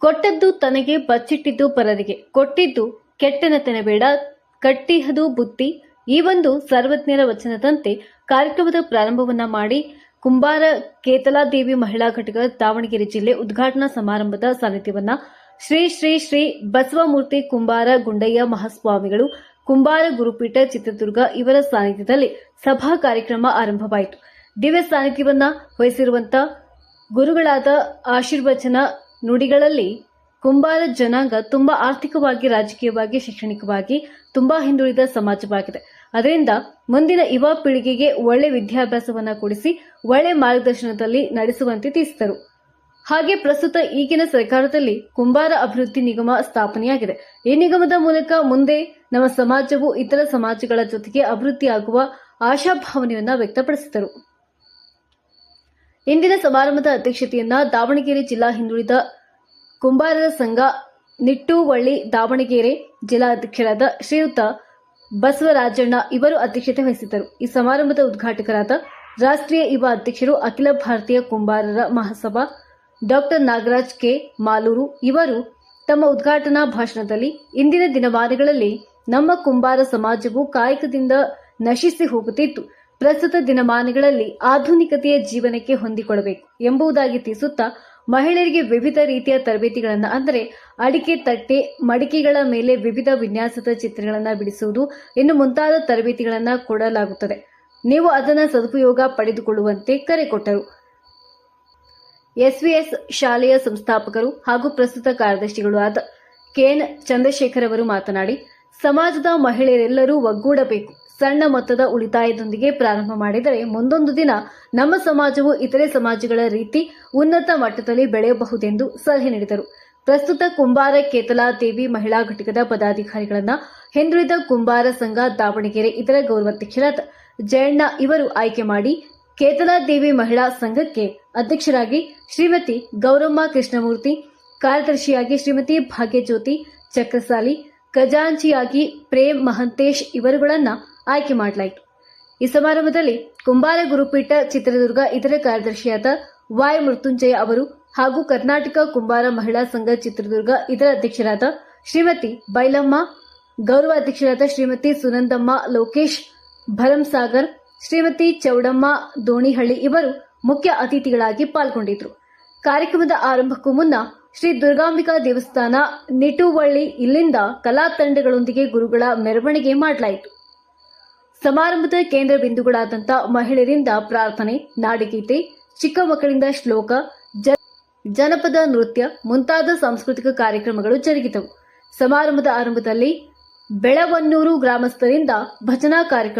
ಕೊಟ್ಟದ್ದು ತನಗೆ ಬಚ್ಚಿಟ್ಟಿದ್ದು ಪರರಿಗೆ. ಕೊಟ್ಟಿದ್ದು ಕೆಟ್ಟನತನ ಬೇಡ, ಕಟ್ಟಿಹದು ಬುದ್ಧಿ. ಈ ಒಂದು ಸರ್ವಜ್ಞರ ವಚನದಂತೆ ಕಾರ್ಯಕ್ರಮದ ಪ್ರಾರಂಭವನ್ನ ಮಾಡಿ ಕುಂಬಾರ ಕೇತಲಾದೇವಿ ಮಹಿಳಾ ಘಟಕ ದಾವಣಗೆರೆ ಜಿಲ್ಲೆ ಉದ್ಘಾಟನಾ ಸಮಾರಂಭದ ಸಾನ್ನಿಧ್ಯವನ್ನ ಶ್ರೀ ಶ್ರೀ ಶ್ರೀ ಬಸವಮೂರ್ತಿ ಕುಂಬಾರ ಗುಂಡಯ್ಯ ಮಹಾಸ್ವಾಮಿಗಳು, ಕುಂಬಾರ ಗುರುಪೀಠ ಚಿತ್ರದುರ್ಗ ಇವರ ಸಾನ್ನಿಧ್ಯದಲ್ಲಿ ಸಭಾ ಕಾರ್ಯಕ್ರಮ ಆರಂಭವಾಯಿತು. ದಿವ್ಯ ಸಾನ್ನಿಧ್ಯವನ್ನ ವಹಿಸಿರುವಂತ ಗುರುಗಳಾದ ಆಶೀರ್ವಚನ ನುಡಿಗಳಲ್ಲಿ ಕುಂಬಾರ ಜನಾಂಗ ತುಂಬಾ ಆರ್ಥಿಕವಾಗಿ, ರಾಜಕೀಯವಾಗಿ, ಶೈಕ್ಷಣಿಕವಾಗಿ ತುಂಬಾ ಹಿಂದುಳಿದ ಸಮಾಜವಾಗಿದೆ. ಅದರಿಂದ ಮುಂದಿನ ಯುವ ಪೀಳಿಗೆಗೆ ಒಳ್ಳೆ ವಿದ್ಯಾಭ್ಯಾಸವನ್ನ ಕೊಡಿಸಿ, ಒಳ್ಳೆ ಮಾರ್ಗದರ್ಶನದಲ್ಲಿ ನಡೆಸುವಂತೆ ತಿಳಿಸಿದರು. ಹಾಗೆ ಪ್ರಸ್ತುತ ಈಗಿನ ಸರ್ಕಾರದಲ್ಲಿ ಕುಂಬಾರ ಅಭಿವೃದ್ಧಿ ನಿಗಮ ಸ್ಥಾಪನೆಯಾಗಿದೆ. ಈ ನಿಗಮದ ಮೂಲಕ ಮುಂದೆ ನಮ್ಮ ಸಮಾಜವು ಇತರ ಸಮಾಜಗಳ ಜೊತೆಗೆ ಅಭಿವೃದ್ಧಿಯಾಗುವ ಆಶಾಭಾವನೆಯನ್ನು ವ್ಯಕ್ತಪಡಿಸಿದರು. ಇಂದಿನ ಸಮಾರಂಭದ ಅಧ್ಯಕ್ಷತೆಯನ್ನ ದಾವಣಗೆರೆ ಜಿಲ್ಲಾ ಹಿಂದುಳಿದ ಕುಂಬಾರರ ಸಂಘ, ನಿಟ್ಟುವಳ್ಳಿ ದಾವಣಗೆರೆ ಜಿಲ್ಲಾ ಅಧ್ಯಕ್ಷರಾದ ಶ್ರೀಯುತ ಬಸವರಾಜಣ್ಣ ಇವರು ಅಧ್ಯಕ್ಷತೆ ವಹಿಸಿದ್ದರು. ಈ ಸಮಾರಂಭದ ಉದ್ಘಾಟಕರಾದ ರಾಷ್ಟ್ರೀಯ ಯುವ ಅಧ್ಯಕ್ಷರು ಅಖಿಲ ಭಾರತೀಯ ಕುಂಬಾರರ ಮಹಾಸಭಾ ಡಾಕ್ಟರ್ ನಾಗರಾಜ್ ಕೆ. ಮಾಲೂರು ಇವರು ತಮ್ಮ ಉದ್ಘಾಟನಾ ಭಾಷಣದಲ್ಲಿ ಇಂದಿನ ದಿನಮಾನಗಳಲ್ಲಿ ನಮ್ಮ ಕುಂಬಾರ ಸಮಾಜವು ಕಾಯಕದಿಂದ ನಶಿಸಿ ಹೋಗುತ್ತಿದ್ದು ಪ್ರಸ್ತುತ ದಿನಮಾನಗಳಲ್ಲಿ ಆಧುನಿಕತೆಯ ಜೀವನಕ್ಕೆ ಹೊಂದಿಕೊಳ್ಳಬೇಕು ಎಂಬುದಾಗಿ ತಿಳಿಸುತ್ತಾ ಮಹಿಳೆಯರಿಗೆ ವಿವಿಧ ರೀತಿಯ ತರಬೇತಿಗಳನ್ನು ಅಂದರೆ ಅಡಿಕೆ, ತಟ್ಟೆ, ಮಡಿಕೆಗಳ ಮೇಲೆ ವಿವಿಧ ವಿನ್ಯಾಸದ ಚಿತ್ರಗಳನ್ನು ಬಿಡಿಸುವುದು ಇನ್ನು ಮುಂತಾದ ತರಬೇತಿಗಳನ್ನು ಕೊಡಲಾಗುತ್ತದೆ. ನೀವು ಅದನ್ನು ಸದುಪಯೋಗ ಪಡೆದುಕೊಳ್ಳುವಂತೆ ಕರೆ ಕೊಟ್ಟರು. ಎಸ್ವಿಎಸ್ ಶಾಲೆಯ ಸಂಸ್ಥಾಪಕರು ಹಾಗೂ ಪ್ರಸ್ತುತ ಕಾರ್ಯದರ್ಶಿಗಳು ಆದ ಕೆಎನ್ ಚಂದ್ರಶೇಖರ್ ಅವರು ಮಾತನಾಡಿ, ಸಮಾಜದ ಮಹಿಳೆಯರೆಲ್ಲರೂ ಒಗ್ಗೂಡಬೇಕು. ಸಣ್ಣ ಮೊತ್ತದ ಉಳಿತಾಯದೊಂದಿಗೆ ಪ್ರಾರಂಭ ಮಾಡಿದರೆ ಮುಂದೊಂದು ದಿನ ನಮ್ಮ ಸಮಾಜವು ಇತರೆ ಸಮಾಜಗಳ ರೀತಿ ಉನ್ನತ ಮಟ್ಟದಲ್ಲಿ ಬೆಳೆಯಬಹುದೆಂದು ಸಲಹೆ ನೀಡಿದರು. ಪ್ರಸ್ತುತ ಕುಂಬಾರ ಕೇತಲಾ ದೇವಿ ಮಹಿಳಾ ಘಟಕದ ಪದಾಧಿಕಾರಿಗಳನ್ನ ಹಿಂದುಳಿದ ಕುಂಬಾರ ಸಂಘ ದಾವಣಗೆರೆ ಇತರ ಗೌರವಾಧ್ಯಕ್ಷರಾದ ಜಯಣ್ಣ ಇವರು ಆಯ್ಕೆ ಮಾಡಿ ಕೇತಲಾ ದೇವಿ ಮಹಿಳಾ ಸಂಘಕ್ಕೆ ಅಧ್ಯಕ್ಷರಾಗಿ ಶ್ರೀಮತಿ ಗೌರಮ್ಮ ಕೃಷ್ಣಮೂರ್ತಿ, ಕಾರ್ಯದರ್ಶಿಯಾಗಿ ಶ್ರೀಮತಿ ಭಾಗ್ಯಜ್ಯೋತಿ ಚಕ್ರಸಾಲಿ, ಖಜಾಂಚಿಯಾಗಿ ಪ್ರೇಮ್ ಮಹಂತೇಶ್ ಇವರುಗಳನ್ನ ಆಯ್ಕೆ ಮಾಡಲಾಯಿತು. ಈ ಸಮಾರಂಭದಲ್ಲಿ ಕುಂಬಾರ ಗುರುಪೀಠ ಚಿತ್ರದುರ್ಗ ಇತರ ಕಾರ್ಯದರ್ಶಿಯಾದ ವಾಯ್ ಮೃತ್ಯುಂಜಯ ಅವರು ಹಾಗೂ ಕರ್ನಾಟಕ ಕುಂಬಾರ ಮಹಿಳಾ ಸಂಘ ಚಿತ್ರದುರ್ಗ ಇದರ ಅಧ್ಯಕ್ಷರಾದ ಶ್ರೀಮತಿ ಬೈಲಮ್ಮ, ಗೌರವ ಅಧ್ಯಕ್ಷರಾದ ಶ್ರೀಮತಿ ಸುನಂದಮ್ಮ, ಲೋಕೇಶ್ ಭರಂಸಾಗರ್ ಶ್ರೀಮತಿ ಚೌಡಮ್ಮ, ದೋಣಿಹಳ್ಳಿ ಇವರು ಮುಖ್ಯ ಅತಿಥಿಗಳಾಗಿ ಪಾಲ್ಗೊಂಡಿದ್ರು. ಕಾರ್ಯಕ್ರಮದ ಆರಂಭಕ್ಕೂ ಮುನ್ನ ಶ್ರೀ ದುರ್ಗಾಂಬಿಕಾ ದೇವಸ್ಥಾನ ನಿಟುವಳ್ಳಿ ಇಲ್ಲಿಂದ ಕಲಾ ತಂಡಗಳೊಂದಿಗೆ ಗುರುಗಳ ಮೆರವಣಿಗೆ ಮಾಡಲಾಯಿತು. ಸಮಾರಂಭದ ಕೇಂದ್ರ ಬಿಂದುಗಳಾದಂಥ ಮಹಿಳೆಯರಿಂದ ಪ್ರಾರ್ಥನೆ, ನಾಡಗೀತೆ, ಚಿಕ್ಕ ಮಕ್ಕಳಿಂದ ಶ್ಲೋಕ ಜನಪದ ನೃತ್ಯ ಮುಂತಾದ ಸಾಂಸ್ಕೃತಿಕ ಕಾರ್ಯಕ್ರಮಗಳು ಜರುಗಿದವು. ಸಮಾರಂಭದ ಆರಂಭದಲ್ಲಿ ಬೆಳವನ್ನೂರು ಗ್ರಾಮಸ್ಥರಿಂದ ಭಜನಾ ಕಾರ್ಯಕ್ರಮ